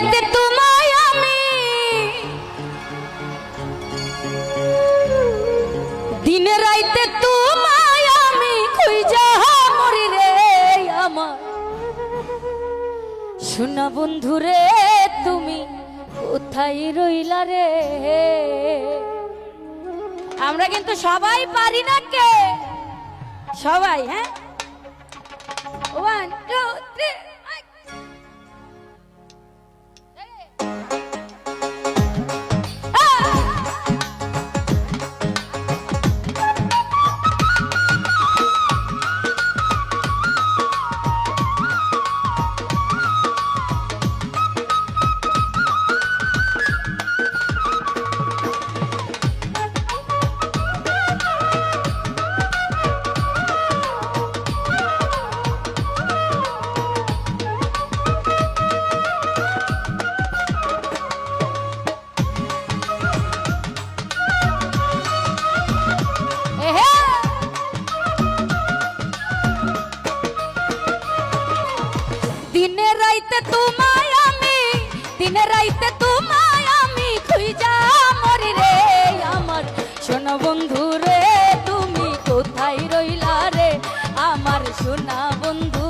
রাইতে তোমায় আমি। দিনে রাইতে তোমায় আমি খুঁজা মরি রে আমার। শোনা বন্ধু রে, তুমি কোথায় রইলা রে? আমরা কিন্তু সবাই পারি না কে? সবাই হ্যাঁ? ওয়ান টু থ্রি দিনে রাইতে তোমায় আমি, দিনে রাইতে তোমায় আমি খুঁজা মরি রে আমার। সোনা বন্ধু রে তুমি কোথায় রইলা রে? আমার সোনা বন্ধু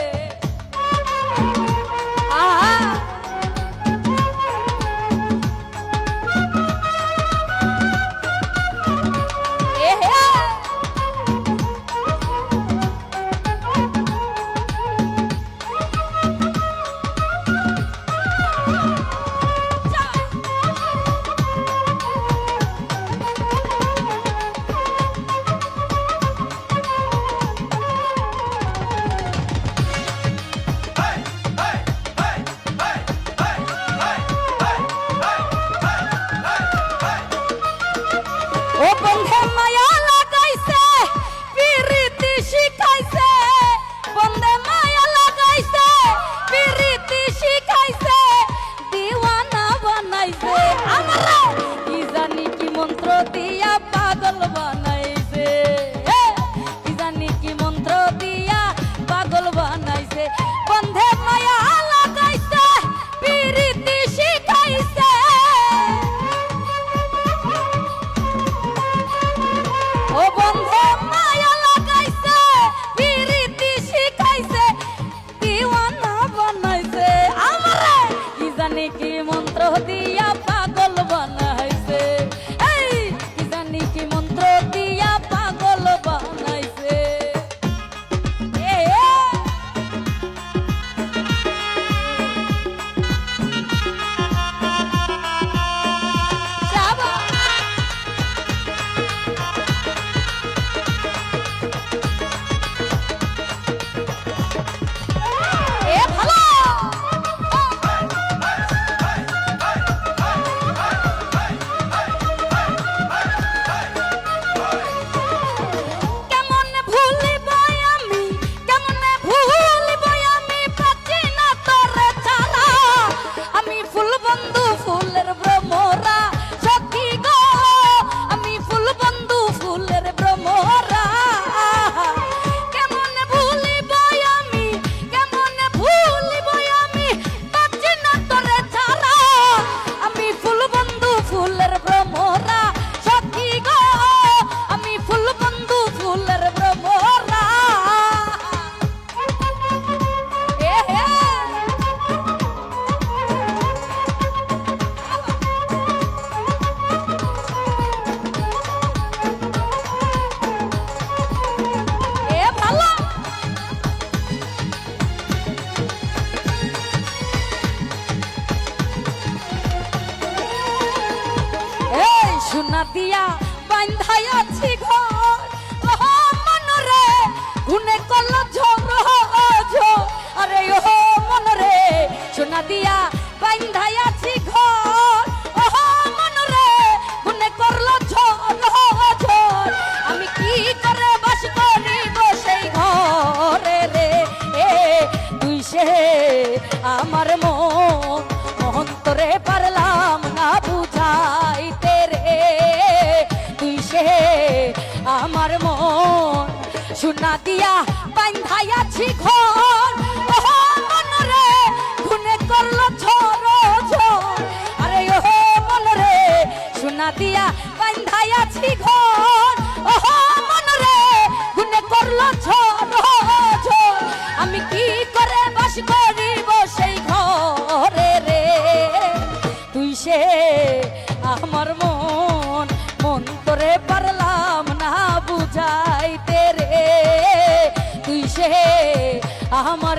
দিয়া বান্ধাই আছি ঘর। ওহ মনরে গুনে কল ঝোর ঝো আরে, ওহ মনরে সোনা দিয়া বান্ধাই আছি দিয়া বান্ধাইয়াছি ঘর। Mahama.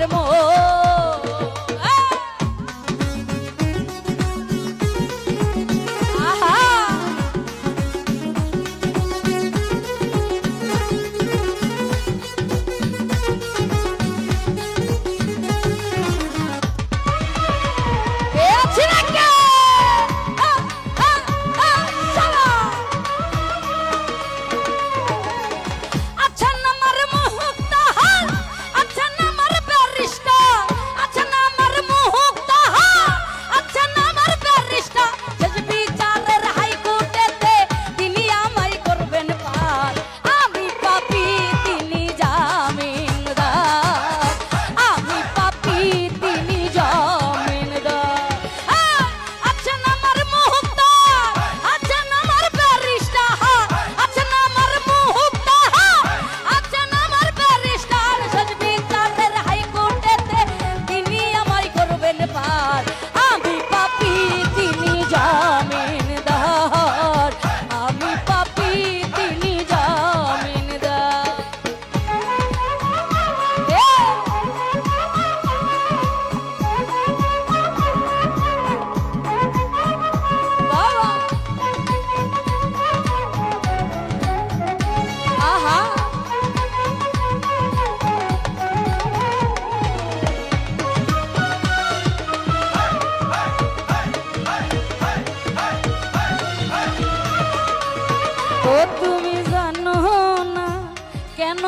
কেন?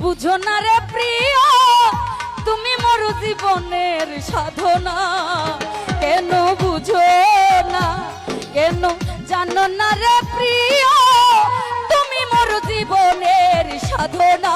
বুঝো না রে প্রিয়, তুমি মোর জীবনের সাধনা। কেন বুঝো না, কেন জানো না রে প্রিয়, তুমি মোর জীবনের সাধনা।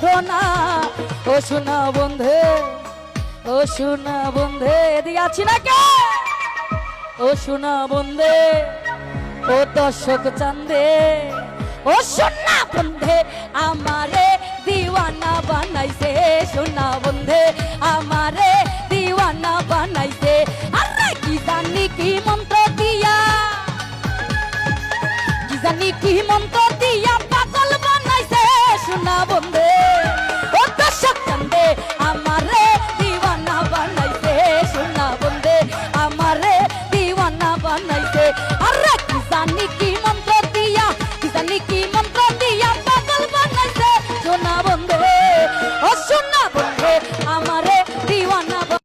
সাধনা ও শোনা বন্ধে, ও শোনা বন্ধে, এদিকে আছি না কে? ও শোনা বন্ধে, ও দর্শক চান্দে, ও শোনা বন্ধে, আমারে দিওয়ানা